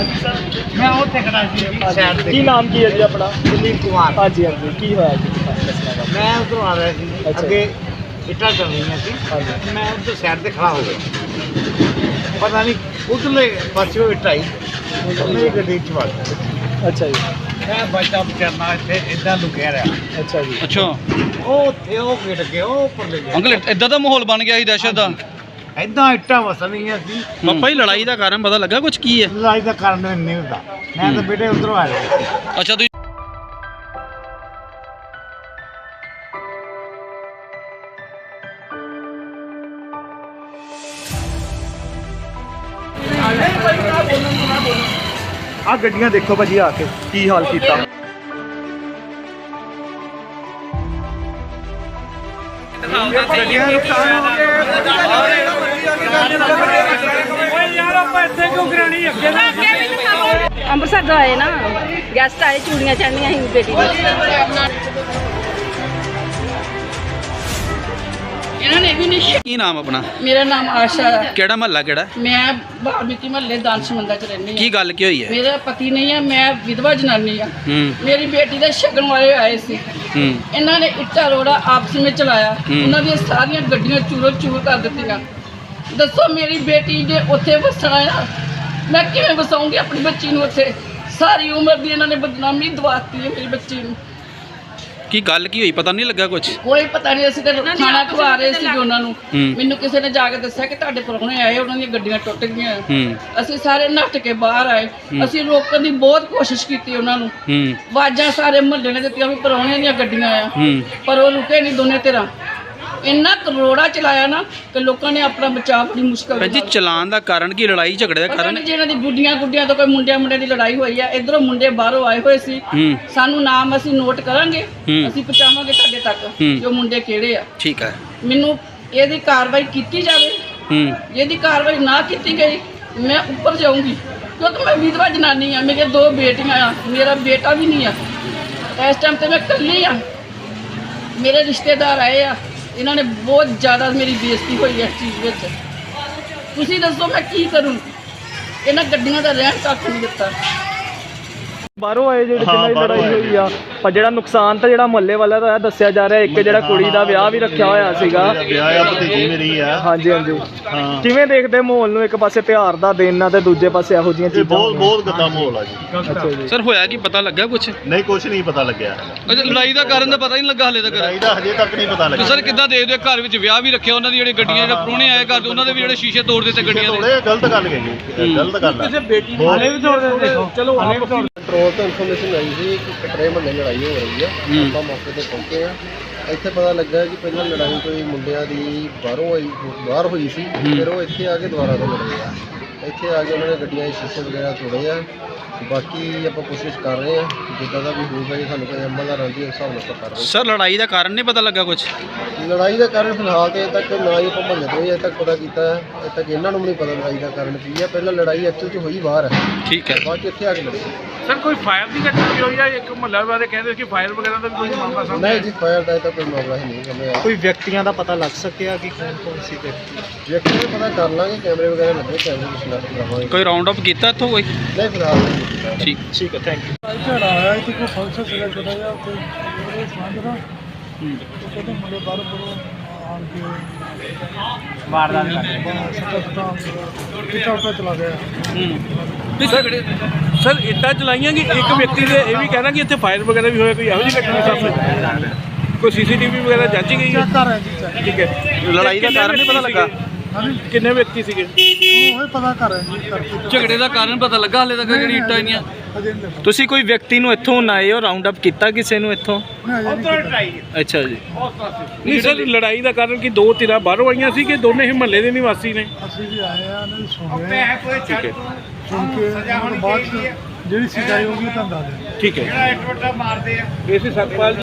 ਇੱਥੇ ਖੜਾ ਸੀ ਸਾਈਡ ਤੇ। ਕੀ ਨਾਮ ਕੀ ਹੈ ਜੀ ਆਪਣਾ? ਦਿਲੀਪ ਕੁਮਾਰ। ਹਾਂਜੀ ਹਾਂਜੀ। ਕੀ ਹੋਇਆ ਜੀ। ਮੈਂ ਉਧਰੋਂ ਆ ਰਿਹਾ ਸੀ। ਅੱਗੇ ਇੱਟਾਂ ਚੱਲ ਰਹੀਆਂ ਸੀ ਮੈਂ ਉੱਧਰ ਸਾਈਡ ਤੇ ਖੜਾ ਹੋ ਗਿਆ। ਪਤਾ ਨਹੀਂ ਉਧਰਲੇ ਪਾਸਿਓਂ ਇੱਟ ਆਈ ਮੇਰੀ ਗੱਡੀ ਚ ਗਈ। ਅੱਛਾ ਜੀ। ਮੈਂ ਬਚਾ ਬਚਾਣਾ ਇੱਥੇ ਇਦਾਂ ਲੁਕਿਆ ਰਿਹਾ। ਅੱਛਾ ਜੀ। ਅੱਛਾ। ਉਹ ਉੱਥੇ ਉਹ ਗਿਰ ਗਿਆ ਉਹ ਉੱਪਰ ਲੈ ਗਿਆ। ਅੰਕਲ ਇਦਾਂ ਦਾ ਮਾਹੌਲ ਬਣ ਗਿਆ ਸੀ ਦਹਿਸ਼ਤ ਦਾ। ਇਦਾਂ ਇੱਟਾਂ ਵਸਣੀਆਂ ਸੀ। ਪਾਪਾ ਜੀ ਲੜਾਈ ਦਾ ਕਾਰਨ ਪਤਾ ਲੱਗਾ ਕੁਝ ਕੀ ਹੈ? ਲੜਾਈ ਦਾ ਕਾਰਨ ਮੈਨੂੰ ਨਹੀਂ ਹੁੰਦਾ ਮੈਂ ਤਾਂ ਬੇਟੇ ਉਧਰੋਂ ਆ ਰਿਹਾ ਸੀ ਅੱਛਾ ਤੁਸੀਂ ਆ ਗੱਡੀਆਂ ਦੇਖੋ ਭਾਜੀ ਆ ਕੇ ਕੀ ਹਾਲ ਕੀਤਾ? ਅੰਮ੍ਰਿਤਸਰ ਤੋਂ ਆਏ ਨਾ ਗੈਸਟ ਆਏ ਚੂੜੀਆਂ ਚੜਨੀਆਂ ਸੀ ਬੇਟੀ ਦੀ ਇਹਨਾਂ ਨੇ ਵੀ ਨਹੀਂ ਕੀ ਨਾਮ ਆਪਣਾ? ਮੇਰਾ ਨਾਮ ਆਸ਼ਾ ਹੈ। ਕਿਹੜਾ ਮਹੱਲਾ ਕਿਹੜਾ? ਮੈਂ ਬਾਲਮੀਕੀ ਮਹੱਲੇ ਦਾਨਸ਼ਮੰਦਾ ਚ ਰਹਿੰਦੀ ਕੀ ਹਾਂ ਗੱਲ ਕੀ ਹੋਈ ਹੈ? ਮੇਰਾ ਪਤੀ ਨਹੀਂ ਹੈ ਮੈਂ ਵਿਧਵਾ ਜਨਾਨੀ ਆ ਮੇਰੀ ਬੇਟੀ ਦੇ ਸ਼ਗਨ ਵਾਲੇ ਆਏ ਸੀ। ਇਹਨਾਂ ਨੇ ਇੱਟਾ ਰੋੜਾ ਆਪਸ ਵਿੱਚ ਚਲਾਇਆ। ਉਹਨਾਂ ਦੀਆਂ ਸਾਰੀਆਂ ਗੱਡੀਆਂ ਚੂਰੋ ਚੂਰ ਕਰ ਦਿੱਤੀਆਂ। ਦੱਸੋ ਮੇਰੀ ਬੇਟੀ ਨੇ ਉੱਥੇ ਵਸਣਾ ਆ ਮੈਂ ਕਿਵੇਂ ਵਸਾਉਂਗੀ ਆਪਣੀ ਬੱਚੀ ਨੂੰ ਉੱਥੇ? ਸਾਰੀ ਉਮਰ ਦੀ ਇਹਨਾਂ ਨੇ ਬਦਨਾਮੀ ਦਵਾਤੀ ਹੈ ਮੇਰੀ ਬੱਚੀ ਨੂੰ। ਕੀ ਗੱਲ ਕੀ ਹੋਈ? ਪਤਾ ਨਹੀਂ ਲੱਗਾ ਕੁਝ ਕੋਈ ਪਤਾ ਨਹੀਂ ਅਸੀਂ ਤਾਂ ਖਾਣਾ ਖਵਾ ਰਹੇ ਸੀ ਉਹਨਾਂ ਨੂੰ। ਹੂੰ। ਮੈਨੂੰ ਕਿਸੇ ਨੇ ਜਾ ਕੇ ਦੱਸਿਆ ਕਿ ਤੁਹਾਡੇ ਪ੍ਰਾਹੁਣੇ ਆਏ ਉਹਨਾਂ ਦੀਆਂ ਗੱਡੀਆਂ ਟੁੱਟ ਗਈਆਂ। ਹੂੰ। ਅਸੀਂ ਸਾਰੇ ਨੱਠ ਕੇ ਬਾਹਰ ਆਏ। ਅਸੀਂ ਰੋਕਣ ਦੀ ਬਹੁਤ ਕੋਸ਼ਿਸ਼ ਕੀਤੀ ਉਹਨਾਂ ਨੂੰ। ਹੂੰ। ਆਵਾਜ਼ਾਂ ਸਾਰੇ ਮੁਹੱਲੇ ਨੇ ਦਿੱਤੀਆਂ ਵੀ ਪ੍ਰਾਹੁਣਿਆਂ ਦੀਆਂ ਗੱਡੀਆਂ ਆ। ਹੂੰ। ਪਰ ਉਹ ਰੁਕੇ ਨਹੀਂ ਦੋਨੇ ਧਿਰਾਂ। ਇੰਨਾ ਕਰੋੜਾ ਚਲਾਇਆ ਨਾ ਕਿ ਲੋਕਾਂ ਨੇ ਆਪਣਾ ਬਚਾਅ ਬੜੀ ਮੁਸ਼ਕਲ ਭੈਣ ਜੀ ਚਲਾਨ ਦਾ ਕਾਰਨ ਕੀ? ਲੜਾਈ ਝਗੜੇ ਦਾ ਪਤਾ ਕਾਰਨ? ਨਹੀਂ ਜਿਹਨਾਂ ਦੀ ਗੁੱਡੀਆਂ ਗੁੱਡੀਆਂ ਤੋਂ ਕੋਈ ਮੁੰਡਿਆਂ ਮੁੰਡਿਆਂ ਦੀ ਲੜਾਈ ਹੋਈ ਆ। ਇਧਰੋਂ ਮੁੰਡੇ ਬਾਹਰੋਂ ਆਏ ਹੋਏ ਸੀ। ਹੂੰ। ਸਾਨੂੰ ਨਾਮ ਅਸੀਂ ਨੋਟ ਕਰਾਂਗੇ। ਹੂੰ। ਅਸੀਂ ਪਹੁੰਚਾਵਾਂਗੇ ਤੁਹਾਡੇ ਤੱਕ। ਜੋ ਮੁੰਡੇ ਕਿਹੜੇ ਆ। ਠੀਕ ਹੈ ਮੈਨੂੰ ਇਹਦੀ ਕਾਰਵਾਈ ਕੀਤੀ ਜਾਵੇ। ਹੂੰ। ਜੇ ਇਹਦੀ ਕਾਰਵਾਈ ਨਾ ਕੀਤੀ ਗਈ ਮੈਂ ਉੱਪਰ ਜਾਊਂਗੀ। ਕਿਉਂਕਿ ਮੈਂ ਵਿਧਵਾ ਜਨਾਨੀ ਆ ਮੇਰੇ ਦੋ ਬੇਟੀਆਂ ਆ ਮੇਰਾ ਬੇਟਾ ਵੀ ਨਹੀਂ ਆ। ਇਸ ਟਾਈਮ ਤੇ ਮੈਂ ਇਕੱਲੀ ਆ। ਮੇਰੇ ਰਿਸ਼ਤੇਦਾਰ ਆਏ ਆ। ਇਹਨਾਂ ਨੇ ਬਹੁਤ ਜ਼ਿਆਦਾ ਮੇਰੀ ਬੇਇੱਜ਼ਤੀ ਹੋਈ ਹੈ ਇਸ ਚੀਜ਼ ਵਿੱਚ। ਤੁਸੀਂ ਦੱਸੋ ਮੈਂ ਕੀ ਕਰੂੰ? ਇਹਨਾਂ ਗੱਡੀਆਂ ਦਾ ਰਹਿਣ ਤੱਕ ਨਹੀਂ ਦਿੱਤਾ। ਬਾਹਰੋਂ ਆਏ ਜਿਹੜੇ ਜਿਨ੍ਹਾਂ ਦੀ ਲੜਾਈ ਹੋਈ ਆ। ਪਰ ਜਿਹੜਾ ਨੁਕਸਾਨ ਤਾਂ ਜਿਹੜਾ ਮੁਹੱਲੇ ਵਾਲਾ ਦਾ ਦੱਸਿਆ ਜਾ ਰਿਹਾ ਇੱਕ ਜਿਹੜਾ ਕੁੜੀ ਦਾ ਵਿਆਹ ਵੀ ਰੱਖਿਆ ਹੋਇਆ ਸੀਗਾ। ਵਿਆਹ ਆ ਭਤੀਜੀ ਮੇਰੀ ਆ। ਹਾਂਜੀ ਹਾਂਜੀ। ਹਾਂ। ਕਿਵੇਂ ਦੇਖਦੇ ਮਾਹੌਲ ਨੂੰ ਇੱਕ ਪਾਸੇ ਤਿਉਹਾਰ ਦਾ ਦਿਨ ਆ ਤੇ ਦੂਜੇ ਪਾਸੇ ਇਹੋ ਜਿਹੀਆਂ ਇਹ ਚੀਜ਼ਾਂ ਬਹੁਤ ਬਹੁਤ ਗੰਦਾ ਮਾਹੌਲ ਆ ਜੀ। ਅੱਛਾ ਜੀ। ਸਰ ਹੋਇਆ ਕੀ ਪਤਾ ਲੱਗਾ ਕੁਝ ਨਹੀਂ ਕੁਝ ਨਹੀਂ ਪਤਾ ਲੱਗਿਆ। ਲੜਾਈ ਦਾ ਕਾਰਨ ਤਾਂ ਪਤਾ ਹੀ ਨਹੀਂ ਲੱਗਾ ਹਲੇ ਤੱਕ। ਲੜਾਈ ਦਾ ਹਜੇ ਤੱਕ ਨਹੀਂ ਪਤਾ ਤੇ ਲੱਗਿਆ। ਸਰ ਕਿੱਦਾਂ ਦੇਖਦੇ ਹੋ ਘਰ ਵਿੱਚ ਵਿਆਹ ਵੀ ਰੱਖਿਆ ਉਹਨਾਂ ਦੀ ਜਿਹੜੀ ਗੱਡੀਆਂ ਜਿਹੜੇ ਪ੍ਰਾਹੁਣੇ ਆਏ ਘਰ ਦੇ ਉਹਨਾਂ ਦੇ ਵੀ ਜਿਹੜੇ ਸ਼ੀਸ਼ੇ ਤੋੜ ਦਿੱਤੇ ਗੱਡੀਆਂ ਦੇ? ਥੋੜੇ ਗਲਤ ਗੱਲ ਗਈ ਗਲਤ ਗੱਲ ਆ। ਬੇਟੀ ਬਹੁਤ- ਹਾਲੇ ਵੀ ਤੋੜਦੇ ਦੇਖੋ। ਚਲੋ ਹਾਲੇ ਵੀ ਤੋੜ ਕੰਟਰੋਲ ਤੋਂ ਇਨਫੋਰਮੇਸ਼ਨ ਆਈ ਸੀ ਕਿ ਕਟਰੇ ਮਹੱਲੇ ਲੜਾਈ ਹੋ ਰਹੀ ਆ। ਹੂੰ। ਆਪਾਂ ਮੌਕੇ ਤੇ ਪਹੁੰਚੇ ਆ। ਇੱਥੇ ਪਤਾ ਲੱਗਾ ਕਿ ਪਹਿਲਾਂ ਲੜਾਈ ਕੋਈ ਮੁੰਡਿਆਂ ਦੀ ਬਾਹਰੋਂ ਆਈ ਬਾਹਰ ਹੋਈ ਸੀ ਫਿਰ ਉਹ ਇੱਥੇ ਆ ਕੇ ਦੁਬਾਰਾ ਤੋਂ ਲੜੇ ਆ। ਇੱਥੇ ਆ ਕੇ ਉਹਨਾਂ ਨੇ ਗੱਡੀਆਂ ਦੇ ਸ਼ੀਸ਼ੇ ਵਗੈਰਾ ਤੋੜੇ ਆ। ਬਾਕੀ ਆਪਾਂ ਕੋਸ਼ਿਸ਼ ਕਰ ਰਹੇ ਆ ਜਿੱਦਾਂ ਦਾ ਵੀ ਹੋਊਗਾ ਜੇ ਸਾਨੂੰ ਕੋਈ ਅਮਲ ਦਾ ਰਹਿੰਦੀ ਉਸ ਹਿਸਾਬ ਨਾਲ ਆਪਾਂ ਕਰ ਸਰ ਲੜਾਈ ਦਾ ਕਾਰਨ ਨਹੀਂ ਪਤਾ ਲੱਗਾ ਕੁਝ ਲੜਾਈ ਦਾ ਕਾਰਨ ਫਿਲਹਾਲ ਤੇ ਤੱਕ ਨਾ ਹੀ ਆਪਾਂ ਮਹੱਲੇ ਤੋਂ ਹੀ ਅਜੇ ਤੱਕ ਪਤਾ ਕੀਤਾ ਹੈ ਅਜੇ ਤੱਕ ਇਹਨਾਂ ਨੂੰ ਵੀ ਨਹੀਂ ਪਤਾ ਲੜਾਈ ਦਾ ਕਾਰਨ ਕੀ ਹੈ। ਪਹਿਲਾਂ ਲੜਾਈ ਐਕਚੁਅਲ ਚ ਹੋਈ ਬਾਹਰ। ਹੈ ਠੀਕ ਹੈ। ਬਾਅਦ ਚ ਇੱਥੇ ਆ ਕੇ ਲੜੀ। ਸਰ ਕੋਈ ਫਾਇਰ ਦੀ ਘਟਨਾ ਵੀ ਹੋਈ ਆ ਇੱਕ ਮਹੱਲਾ ਵਾਲੇ ਕਹਿੰਦੇ ਕਿ ਫਾਇਰ ਵਗੈਰਾ ਦਾ ਵੀ ਕੋਈ ਮਾਮਲਾ ਸਾਹਮਣੇ ਨਹੀਂ ਜੀ ਫਾਇਰ ਦਾ ਅਜੇ ਤੱਕ ਕੋਈ ਮਾਮਲਾ ਹੀ ਨਹੀਂ ਸਾਹਮਣੇ ਆਇਆ। ਕੋਈ ਵਿਅਕਤੀਆਂ ਦਾ ਪਤਾ ਲੱਗ ਸਕਿਆ ਕਿ ਕੌਣ ਕੌਣ ਸੀ ਤੇ? ਵਿਅਕਤੀ ਨੂੰ ਪਤਾ ਕਰ ਲਾਂਗੇ ਕੈਮਰੇ ਵਗੈਰਾ ਲੱਗੇ ਕੈਮਰੇ ਦੀ ਸ਼ਨਾਖਤ ਕਰਾਵਾਂਗੇ ਕੋਈ ਰਾਉਂਡ ਅਪ ਕੀਤਾ ਇੱਥੋਂ ਕੋਈ? ਨਹੀਂ ਫਿਲਹਾਲ ਨਹੀਂ ਕੀਤਾ। ਠੀਕ। ਠੀਕ ਹੈ ਥੈਂਕ ਯੂ ਝੜਾ ਆਇਆ ਇੱਥੇ ਕੋਈ ਫੰਕਸ਼ਨ ਸੀਗਾ ਛੋਟਾ ਜਿਹਾ ਕੋਈ ਸੰਬੰਧ ਦਾ ਛੋਟੇ ਮੁੰਡੇ ਬਾਹਰ ਬਰੋਂ ਆਣ ਕੇ ਮਾਰਦਾ ਨਹੀਂ ਸੱਟਾ ਸੱਟਾ ਕਿਤਾ ਉੱਤੇ ਚਲਾ ਗਿਆ। ਸਰ ਇੱਟਾਂ ਚਲਾਈਆਂ ਕਿ ਇੱਕ ਵਿਅਕਤੀ ਦੇ ਇਹ ਵੀ ਕਹਿਣਾ ਕਿ ਇੱਥੇ ਫਾਇਰ ਵਗੈਰਾ ਵੀ ਹੋਇਆ ਕੋਈ ਇਹੋ ਜਿਹੀ ਘਟਨਾ ਸਾਹਮਣੇ ਕੋਈ ਸੀਸੀਟੀਵੀ ਵਗੈਰਾ ਜਾਂਚੀ ਗਈ ਹੈ? ਜੀ ਠੀਕ ਹੈ। ਲੜਾਈ ਦਾ ਕਾਰਨ ਨਹੀਂ ਪਤਾ ਲੱਗਾ? ਹਾਂਜੀ। ਕਿੰਨੇ ਵਿਅਕਤੀ ਸੀਗੇ? ਉਹ ਹੀ ਪਤਾ ਕਰ ਹੈ ਜੀ ਕਰਕੇ ਝਗੜੇ ਦਾ ਕਾਰਨ ਪਤਾ ਲੱਗਾ ਹਲੇ ਤੱਕ ਜਿਹੜੀ ਇੱਟਾਂ ਇੰਨੀਆਂ। ਅਜੇ ਨਹੀਂ ਲੱਗਾ। ਤੁਸੀਂ ਕੋਈ ਵਿਅਕਤੀ ਨੂੰ ਇੱਥੋਂ ਨਾਏ ਹੋ ਰਾਉਂਡ ਅਪ ਕੀਤਾ ਕਿਸੇ ਨੂੰ ਇੱਥੋਂ? ਨਹੀਂ ਕੀਤਾ। ਅੱਛਾ ਜੀ। ਨਹੀਂ ਸਰ ਲੜਾਈ ਦਾ ਕਾਰਨ ਕਿ ਦੋ ਧਿਰਾਂ ਬਾਹਰੋਂ ਆਈਆਂ ਸੀ ਕਿ ਦੋਨੇ ਹੀ ਮਹੱਲੇ ਦੇ ਨਿਵਾਸੀ ਨੇ? ਅਸੀਂ ਵੀ ਆਏ ਆ ਇਹਨਾਂ ਦੀ ਸੁਣ ਆ। ਕੇ ਉਹਨਾਂ ਤੋਂ ਬਾਅਦ 'ਚ ਜਿਹੜੀ ਸਿਕਾਈ ਹੋਊਗੀ ਤੁਹਾਨੂੰ ਦੱਸ ਦਿਆਂਗੇ। ਠੀਕ ਹੈ। ਇਹ ਸੀ ਸਤਪਾਲ